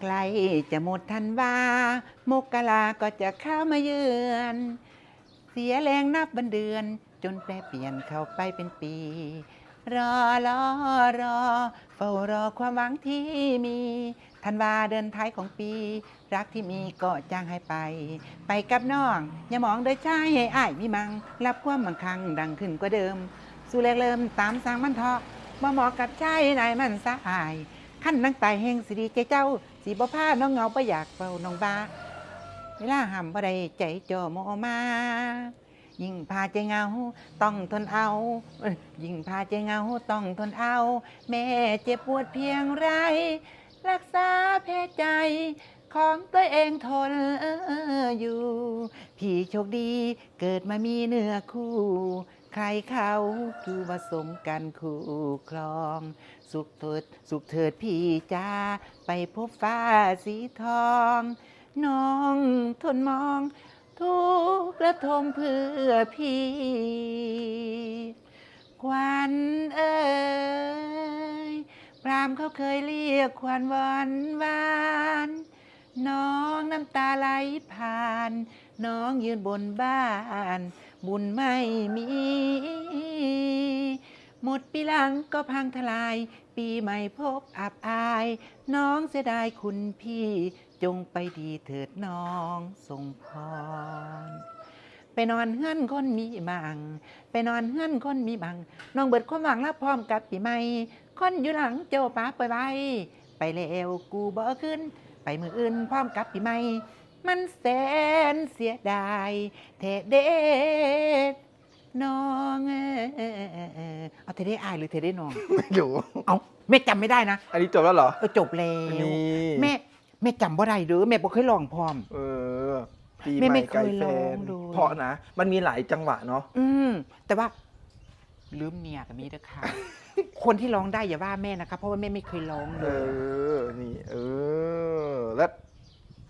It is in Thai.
ใกล้จะหมดทันวามกลาก็จะเข้ามาเยือน เสียแรงนับบันเดือน จนแปรเปลี่ยนเข้าไปเป็นปี รอรอรอเฝ้ารอความหวังที่มีทันวาเดินท้ายของปี รักที่มีก็จางให้ไป ไปกับน้อง อย่ามองโดยใจให้อ้ายมีมัง รับความมั่งคังดังขึ้นกว่าเดิม สู่แรกเริ่มตามสร้างมันเถาะบ่เหมาะกับใจนายมันสะอาย ขั้นนังตายแห่งสิดีใจเจ้า สีบ่พาน้องเหงาบ่อยากเฝ้าน้องบาเวลาห้ำบ่ได้ใจจ่อมอมา ยิ่งพาใจเหงาต้องทนเอา ยิ่งพาใจเหงาต้องทนเอา แม่เจ็บปวดเพียงไร รักษาแพ้ใจของตัวเองทนอยู่ พี่โชคดีเกิดมามีเนื้อคู่ ใครเขาคือว่าสมกันคู่ครอง สุขเถิดสุขเถิดพี่จ้าไปพบฟ้าสีทอง น้องทนมอง ทุกระทมเพื่อพี่ ควันเอ่ยพรามเขาเคยเรียกควันวานวาน น้องยืนบนบ้าน บุญไม่มี หมดปีหลังก็พังทลาย ปีใหม่พบอับอาย น้องเสียดายคุณพี่ จงไปดีเถิดน้องทรงพรไปนอนเฮือนคนมีบัง ไปนอนเฮือนคนมีบัง น้องเบิดความหวังรับพร้อมกับปีใหม่ คนอยู่หลังเจ้าป้าไปไว้ไปแล้วกูบ่ขึ้น ไปมืออื่นพร้อมกับปีใหม่ มันแสนเสียดายเทเดดน้องเออเอาเทเดอายหรือเทเดน้อง ไม่รู้เอาแม่จำไม่ได้นะอันนี้จบแล้วเหรอ เออจบแล้วนี่ แม่แม่จำบ่ได้หรือแม่บ่เคยลองพร้อม เออปีแม่ใหไม่ม่เคไกลยแฟลองนดู เพราะนะ มันมีหลายจังหวะเนาะอืมแต่ว่าลืมเมียกับมีด้วยค่ะ คนที่ร้องได้อย่าว่าแม่นะคะ เพราะว่าแม่ไม่เคยร้องเอเลยอนี่ เออ แล้ว